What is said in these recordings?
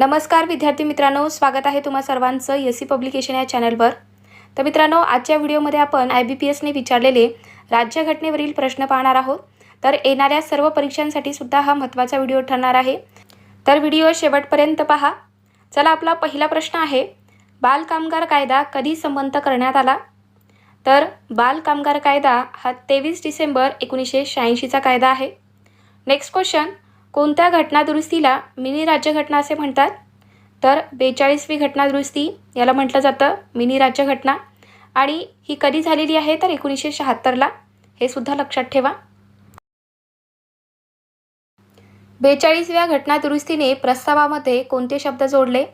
नमस्कार विद्यार्थी मित्रांनो. स्वागत आहे तुम्हा सर्वांचं एस सी पब्लिकेशन या चॅनलवर. तर मित्रांनो आजच्या व्हिडिओमध्ये आपण आय बी पी एसने विचारलेले राज्यघटनेवरील प्रश्न पाहणार आहोत. तर येणाऱ्या सर्व परीक्षांसाठी सुद्धा हा महत्त्वाचा व्हिडिओ ठरणार आहे. तर व्हिडिओ शेवटपर्यंत पहा. चला आपला पहिला प्रश्न आहे बालकामगार कायदा कधी संमत करण्यात आला? तर बालकामगार कायदा हा तेवीस डिसेंबर एकोणीसशे शहाऐंशीचा कायदा आहे. नेक्स्ट क्वेश्चन कोणत्या घटनादुरुस्तीला मिनी राज्यघटना असे म्हणतात? तर बेचाळीसवी घटनादुरुस्ती याला म्हटलं जातं मिनी राज्यघटना आणि ही कधी झालेली आहे? तर एकोणीसशे शहात्तरला. हे सुद्धा लक्षात ठेवा. बेचाळीसव्या घटनादुरुस्तीने प्रस्तावामध्ये कोणते शब्द जोडले?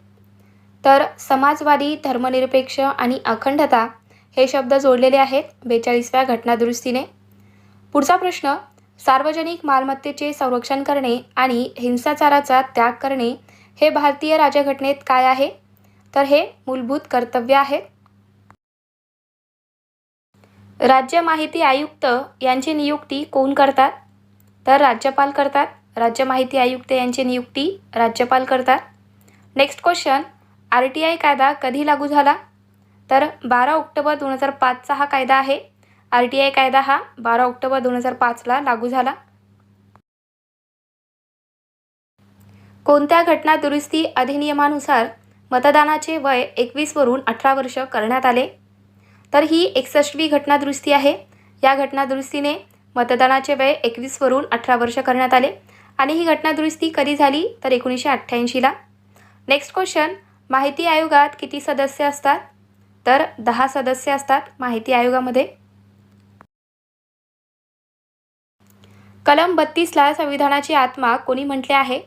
तर समाजवादी धर्मनिरपेक्ष आणि अखंडता हे शब्द जोडलेले आहेत बेचाळीसव्या घटनादुरुस्तीने. पुढचा प्रश्न सार्वजनिक मालमत्तेचे संरक्षण करणे आणि हिंसाचाराचा त्याग करणे हे भारतीय राज्यघटनेत काय आहे? तर हे मूलभूत कर्तव्य आहे. राज्य माहिती आयुक्त यांची नियुक्ती कोण करतात? तर राज्यपाल करतात. राज्य माहिती आयुक्त यांची नियुक्ती राज्यपाल करतात. Next question. R T I कायदा कधी लागू झाला? तर बारा ऑक्टोबर दोन हजार पाचचा हा कायदा आहे. आर टी आय कायदा हा बारा ऑक्टोबर दोन हजार पाचला लागू झाला. कोणत्या घटना दुरुस्ती अधिनियमानुसार मतदानाचे वय एकवीसवरून अठरा वर्ष करण्यात आले? तर ही एकसष्टवी घटनादुरुस्ती आहे. या घटनादुरुस्तीने मतदानाचे वय एकवीसवरून अठरा वर्ष करण्यात आले. आणि ही घटनादुरुस्ती कधी झाली? तर एकोणीसशे अठ्ठ्याऐंशीला नेक्स्ट क्वेश्चन माहिती आयोगात किती सदस्य असतात? तर दहा सदस्य असतात माहिती आयोगामध्ये. कलम बत्तीसला संविधानाची आत्मा कोणी म्हटले आहे?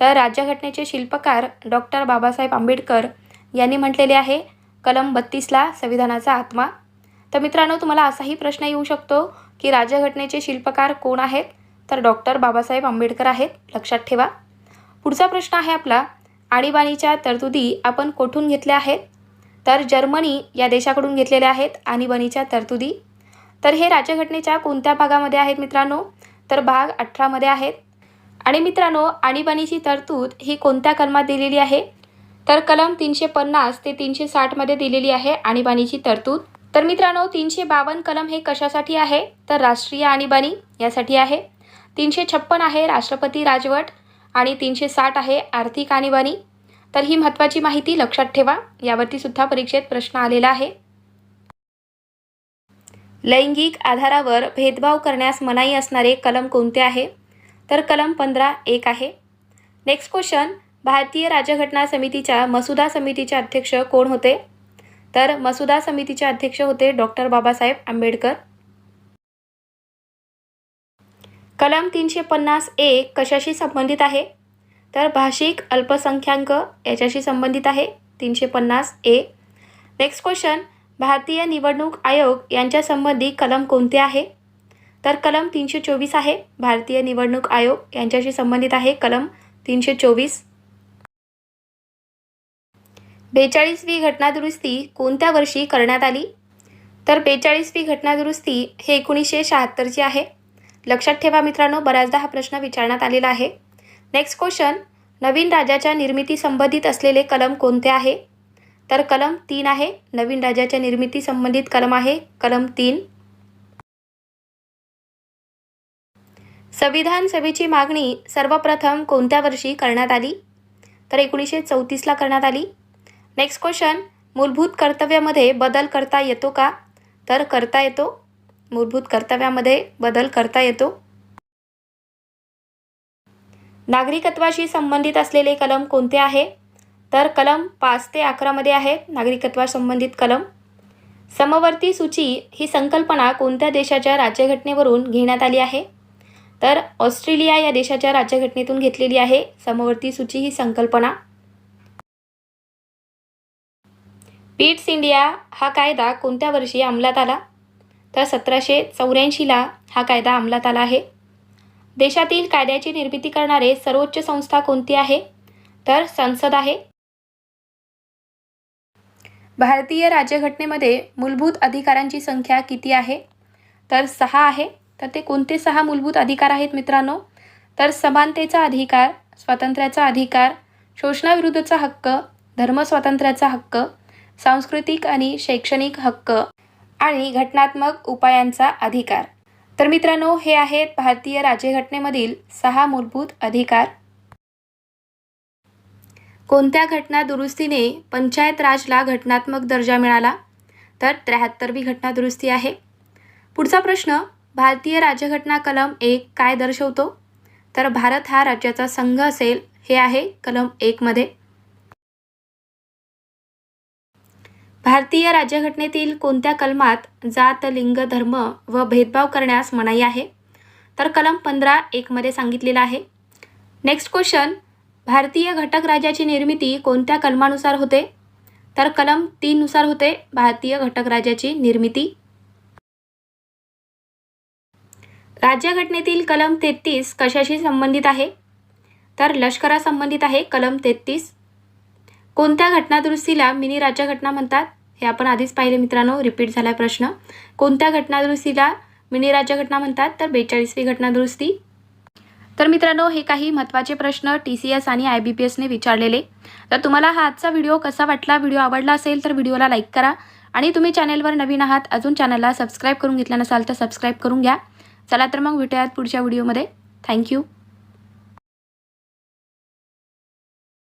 तर राज्यघटनेचे शिल्पकार डॉक्टर बाबासाहेब आंबेडकर यांनी म्हटलेले आहे कलम बत्तीसला संविधानाचा आत्मा. तर मित्रांनो तुम्हाला असाही प्रश्न येऊ शकतो की राज्यघटनेचे शिल्पकार कोण आहेत? तर डॉक्टर बाबासाहेब आंबेडकर आहेत लक्षात ठेवा. पुढचा प्रश्न आहे आपला आणीबाणीच्या तरतुदी आपण कोठून घेतल्या आहेत? तर जर्मनी या देशाकडून घेतलेल्या आहेत आणीबाणीच्या तरतुदी. तर हे राज्यघटनेच्या कोणत्या भागामध्ये आहेत मित्रांनो? तर भाग अठरामध्ये आहेत. आणि मित्रांनो आणीबाणीची तरतूद ही कोणत्या कलमात दिलेली आहे? तर कलम तीनशे पन्नास ते तीनशे साठमध्ये दिलेली आहे आणीबाणीची तरतूद. तर मित्रांनो तीनशे बावन्न कलम हे कशासाठी आहे? तर राष्ट्रीय आणीबाणी यासाठी आहे. तीनशे छप्पन आहे राष्ट्रपती राजवट आणि तीनशे साठ आहे आर्थिक आणीबाणी. तर ही महत्त्वाची माहिती लक्षात ठेवा. यावरती सुद्धा परीक्षेत प्रश्न आलेला आहे. लैंगिक आधारावर भेदभाव करण्यास मनाई असणारे कलम कोणते आहे? तर कलम पंधरा एक आहे. नेक्स्ट क्वेश्चन भारतीय राज्यघटना समितीच्या मसुदा समितीचे अध्यक्ष कोण होते? तर मसुदा समितीचे अध्यक्ष होते डॉक्टर बाबासाहेब आंबेडकर. कलम तीनशे पन्नास एक कशाशी संबंधित आहे? तर भाषिक अल्पसंख्याक याच्याशी संबंधित आहे. तीनशे पन्नास ए. नेक्स्ट क्वेश्चन भारतीय निवडणूक आयोग यांच्यासंबंधी कलम कोणते आहे? तर कलम तीनशे चोवीस आहे. भारतीय निवडणूक आयोग यांच्याशी संबंधित आहे कलम तीनशे चोवीस. बेचाळीसवी घटनादुरुस्ती कोणत्या वर्षी करण्यात आली? तर बेचाळीसवी घटनादुरुस्ती हे एकोणीसशे शहात्तरची आहे. लक्षात ठेवा मित्रांनो बऱ्याचदा हा प्रश्न विचारण्यात आलेला आहे. नेक्स्ट क्वेश्चन नवीन राज्याच्या निर्मिती संबंधित असलेले कलम कोणते आहे? तर कलम तीन आहे. नवीन राज्याच्या निर्मिती संबंधित कलम आहे. कलम तीन. संविधान सभेची मागणी सर्वप्रथम कोणत्या वर्षी करण्यात आली? तर एकोणीसशे चौतीसला करण्यात आली. नेक्स्ट क्वेश्चन मूलभूत कर्तव्यामध्ये बदल करता येतो का? तर करता येतो. मूलभूत कर्तव्यामध्ये बदल करता येतो. नागरिकत्वाशी संबंधित असलेले कलम कोणते आहे? तर कलम पाच ते अकरामध्ये आहेत नागरिकत्वासंबंधित कलम. समवर्ती सूची ही संकल्पना कोणत्या देशाच्या राज्यघटनेवरून घेण्यात आली आहे? तर ऑस्ट्रेलिया या देशाच्या राज्यघटनेतून घेतलेली आहे समवर्ती सूची ही संकल्पना. पीट्स इंडिया हा कायदा कोणत्या वर्षी अंमलात आला? तर सतराशे चौऱ्याऐंशीला हा कायदा अंमलात आला आहे. देशातील कायद्याची निर्मिती करणारे सर्वोच्च संस्था कोणती आहे? तर संसद आहे. भारतीय राज्यघटनेमध्ये मूलभूत अधिकारांची संख्या किती आहे? तर सहा आहे. तर ते कोणते सहा मूलभूत अधिकार आहेत मित्रांनो? तर समानतेचा अधिकार स्वातंत्र्याचा अधिकार शोषणाविरुद्धचा हक्क धर्मस्वातंत्र्याचा हक्क सांस्कृतिक आणि शैक्षणिक हक्क आणि घटनात्मक उपायांचा अधिकार. तर मित्रांनो हे आहेत भारतीय राज्यघटनेमधील सहा मूलभूत अधिकार. कोणत्या घटना दुरुस्तीने पंचायत राजला घटनात्मक दर्जा मिळाला? तर त्र्याहत्तरवी घटना दुरुस्ती आहे. पुढचा प्रश्न भारतीय राज्यघटना कलम एक काय दर्शवतो? तर भारत हा राज्याचा संघ असेल हे आहे कलम एकमध्ये भारतीय राज्यघटनेतील कोणत्या कलमात जात लिंग धर्म व भेदभाव करण्यास मनाई आहे? तर कलम पंधरा एकमध्ये सांगितलेलं आहे. नेक्स्ट क्वेश्चन भारतीय घटक राज्याची निर्मिती कोणत्या कलमानुसार होते? तर कलम तीननुसार होते भारतीय घटक राज्याची निर्मिती. राज्यघटनेतील कलम तेहतीस कशाशी संबंधित आहे? तर लष्करासंबंधित आहे कलम तेहतीस. कोणत्या घटनादुरुस्तीला मिनी राज्यघटना म्हणतात? हे आपण आधीच पाहिले मित्रांनो रिपीट झाला प्रश्न. कोणत्या घटनादुरुस्तीला मिनी राज्यघटना म्हणतात? तर बेचाळीसवी घटनादुरुस्ती. तर मित्रांनो हे काही महत्त्वाचे प्रश्न टी सी एस आणि आय बी पी एसने विचारलेले. तर तुम्हाला हा आजचा व्हिडिओ कसा वाटला व्हिडिओ आवडला असेल तर व्हिडिओला लाईक करा. आणि तुम्ही चॅनेलवर नवीन आहात अजून चॅनलला सबस्क्राईब करून घेतला नसाल तर सबस्क्राईब करून घ्या. चला तर मग भेटूयात पुढच्या व्हिडिओमध्ये. थँक्यू.